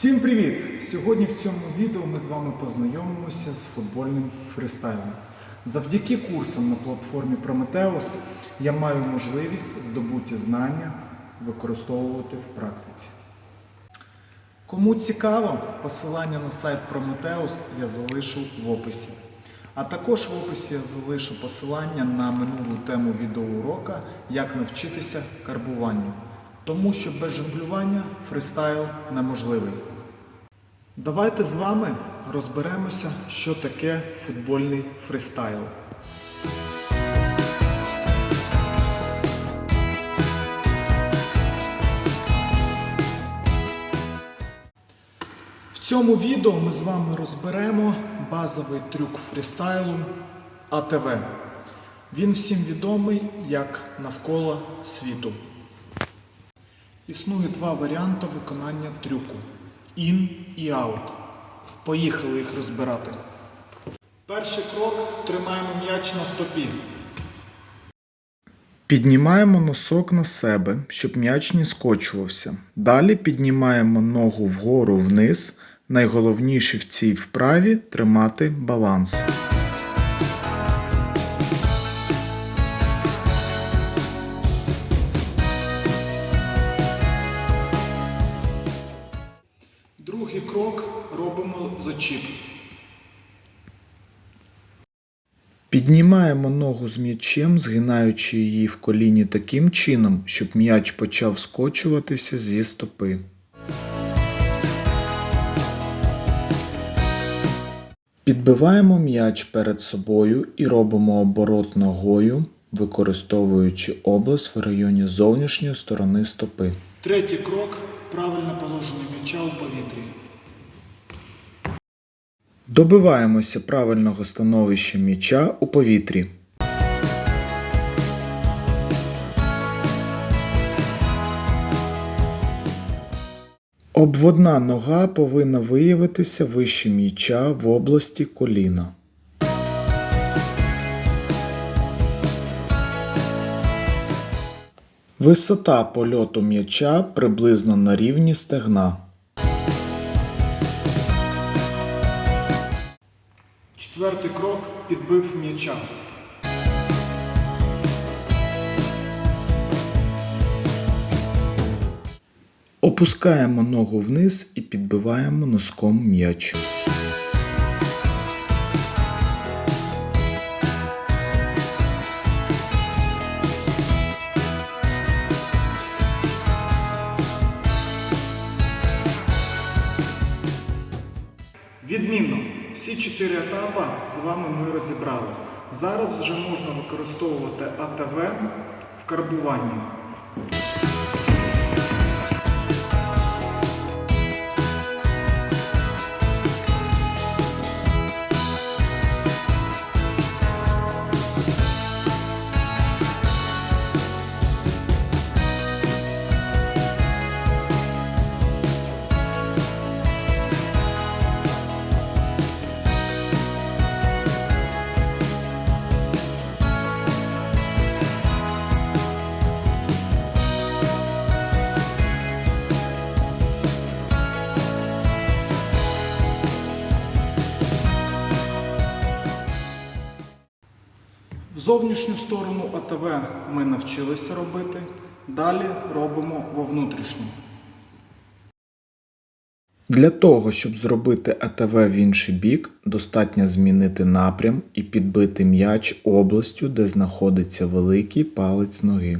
Всім привіт! Сьогодні в цьому відео ми з вами познайомимося з футбольним фристайлом. Завдяки курсам на платформі Prometheus я маю можливість здобуті знання використовувати в практиці. Кому цікаво, посилання на сайт Prometheus я залишу в описі. А також в описі я залишу посилання на минулу тему відеоурока Як навчитися карбуванню. Тому що без жонглювання фристайл неможливий. Давайте з вами розберемося, що таке футбольний фристайл. В цьому відео ми з вами розберемо базовий трюк фрістайлу АТВ. Він всім відомий як навколо світу. Існує два варіанти виконання трюку ін і аут. Поїхали їх розбирати. Перший крок тримаємо м'яч на стопі. Піднімаємо носок на себе, щоб м'яч не скочувався. Далі піднімаємо ногу вгору вниз. Найголовніше в цій вправі тримати баланс. Робимо зачіп. Піднімаємо ногу з м'ячем, згинаючи її в коліні таким чином, щоб м'яч почав скочуватися зі стопи. Підбиваємо м'яч перед собою і робимо оборот ногою, використовуючи область в районі зовнішньої сторони стопи. Третій крок правильне положення м'яча у повітрі. Добиваємося правильного становища м'яча у повітрі. Обводна нога повинна виявитися вище м'яча в області коліна. Висота польоту м'яча приблизно на рівні стегна. Четвертий крок підбив м'яча. Опускаємо ногу вниз і підбиваємо носком м'яч. Відмінно, всі чотири етапи з вами ми розібрали. Зараз вже можна використовувати АТВ в карбуванні. Зовнішню сторону АТВ ми навчилися робити. Далі робимо во внутрішню. Для того, щоб зробити АТВ в інший бік, достатньо змінити напрям і підбити м'яч областю, де знаходиться великий палець ноги.